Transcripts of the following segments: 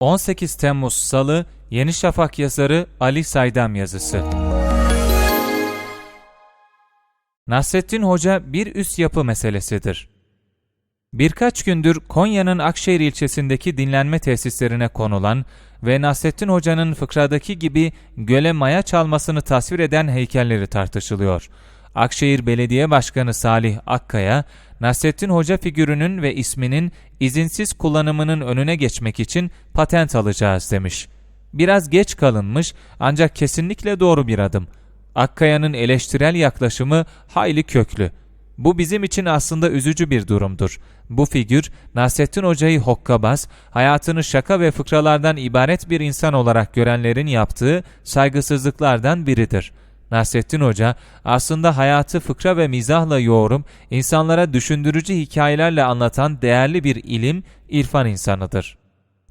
18 Temmuz Salı Yeni Şafak yazarı Ali Saydam yazısı. Nasrettin Hoca bir üst yapı meselesidir. Birkaç gündür Konya'nın Akşehir ilçesindeki dinlenme tesislerine konulan ve Nasrettin Hoca'nın fıkradaki gibi göle maya çalmasını tasvir eden heykelleri tartışılıyor. Akşehir Belediye Başkanı Salih Akkaya, Nasrettin Hoca figürünün ve isminin izinsiz kullanımının önüne geçmek için patent alacağız demiş. Biraz geç kalınmış ancak kesinlikle doğru bir adım. Akkaya'nın eleştirel yaklaşımı hayli köklü. Bu bizim için aslında üzücü bir durumdur. Bu figür Nasrettin Hoca'yı hokkabaz, hayatını şaka ve fıkralardan ibaret bir insan olarak görenlerin yaptığı saygısızlıklardan biridir. Nasrettin Hoca aslında hayatı fıkra ve mizahla yoğurup insanlara düşündürücü hikayelerle anlatan değerli bir ilim, irfan insanıdır.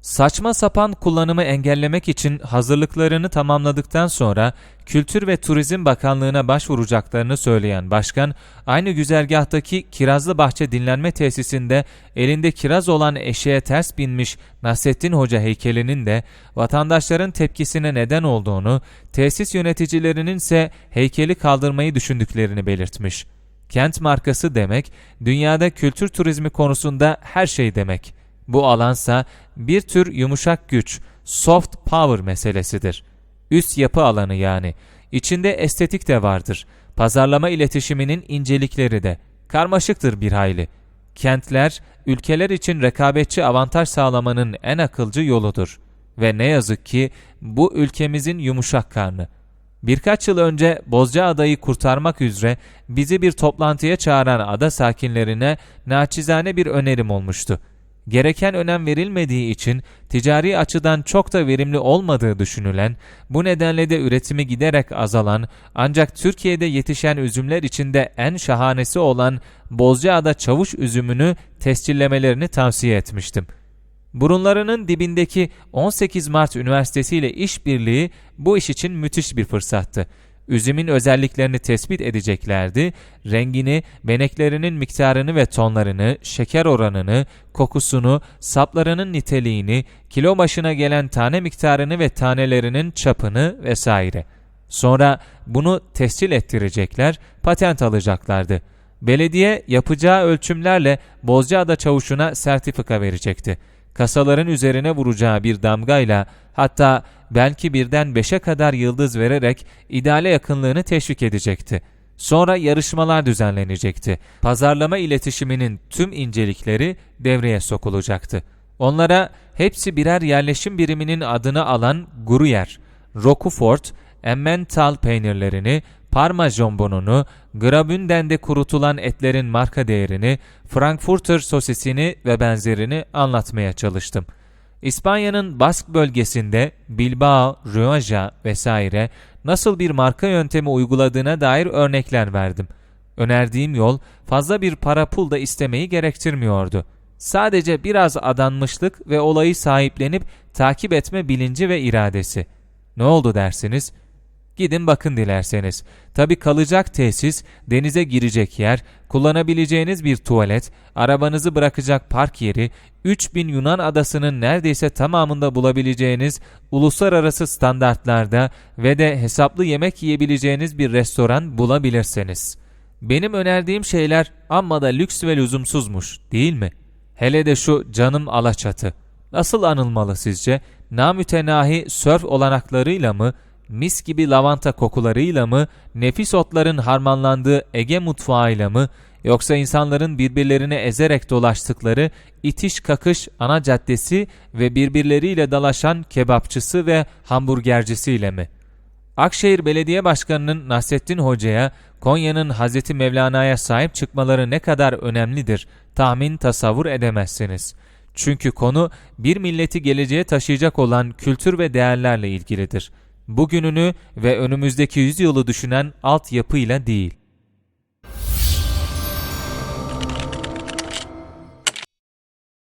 Saçma sapan kullanımı engellemek için hazırlıklarını tamamladıktan sonra Kültür ve Turizm Bakanlığı'na başvuracaklarını söyleyen başkan, aynı güzergahtaki Kirazlı Bahçe dinlenme tesisinde elinde kiraz olan eşeğe ters binmiş Nasrettin Hoca heykelinin de vatandaşların tepkisine neden olduğunu, tesis yöneticilerinin ise heykeli kaldırmayı düşündüklerini belirtmiş. Kent markası demek, dünyada kültür turizmi konusunda her şey demek. Bu alansa bir tür yumuşak güç, soft power meselesidir. Üst yapı alanı yani. İçinde estetik de vardır. Pazarlama iletişiminin incelikleri de. Karmaşıktır bir hayli. Kentler, ülkeler için rekabetçi avantaj sağlamanın en akılcı yoludur. Ve ne yazık ki bu ülkemizin yumuşak karnı. Birkaç yıl önce Bozcaada'yı kurtarmak üzere bizi bir toplantıya çağıran ada sakinlerine naçizane bir önerim olmuştu gereken önem verilmediği için ticari açıdan çok da verimli olmadığı düşünülen, bu nedenle de üretimi giderek azalan ancak Türkiye'de yetişen üzümler içinde en şahanesi olan Bozcaada çavuş üzümünü tescillemelerini tavsiye etmiştim. Burunlarının dibindeki 18 Mart Üniversitesi ile işbirliği bu iş için müthiş bir fırsattı üzümün özelliklerini tespit edeceklerdi, rengini, beneklerinin miktarını ve tonlarını, şeker oranını, kokusunu, saplarının niteliğini, kilo başına gelen tane miktarını ve tanelerinin çapını vesaire. Sonra bunu tescil ettirecekler, patent alacaklardı. Belediye yapacağı ölçümlerle Bozcaada Çavuşu'na sertifika verecekti kasaların üzerine vuracağı bir damgayla hatta belki birden beşe kadar yıldız vererek ideale yakınlığını teşvik edecekti. Sonra yarışmalar düzenlenecekti. Pazarlama iletişiminin tüm incelikleri devreye sokulacaktı. Onlara hepsi birer yerleşim biriminin adını alan Gruyère, Roquefort, Emmental peynirlerini, Parma jambonunu, Graubünden'de kurutulan etlerin marka değerini, Frankfurter sosisini ve benzerini anlatmaya çalıştım. İspanya'nın Bask bölgesinde Bilbao, Rioja vesaire nasıl bir marka yöntemi uyguladığına dair örnekler verdim. Önerdiğim yol fazla bir para pul da istemeyi gerektirmiyordu. Sadece biraz adanmışlık ve olayı sahiplenip takip etme bilinci ve iradesi. Ne oldu dersiniz? Gidin bakın dilerseniz. Tabi kalacak tesis, denize girecek yer, kullanabileceğiniz bir tuvalet, arabanızı bırakacak park yeri, 3000 Yunan adasının neredeyse tamamında bulabileceğiniz uluslararası standartlarda ve de hesaplı yemek yiyebileceğiniz bir restoran bulabilirseniz. Benim önerdiğim şeyler amma da lüks ve lüzumsuzmuş değil mi? Hele de şu canım Alaçatı. Nasıl anılmalı sizce? Namütenahi sörf olanaklarıyla mı, mis gibi lavanta kokularıyla mı, nefis otların harmanlandığı Ege mutfağıyla mı, yoksa insanların birbirlerini ezerek dolaştıkları itiş kakış ana caddesi ve birbirleriyle dalaşan kebapçısı ve hamburgercisiyle mi? Akşehir Belediye Başkanı'nın Nasrettin Hoca'ya Konya'nın Hazreti Mevlana'ya sahip çıkmaları ne kadar önemlidir tahmin tasavvur edemezsiniz. Çünkü konu bir milleti geleceğe taşıyacak olan kültür ve değerlerle ilgilidir bugününü ve önümüzdeki yüzyılı düşünen altyapıyla değil.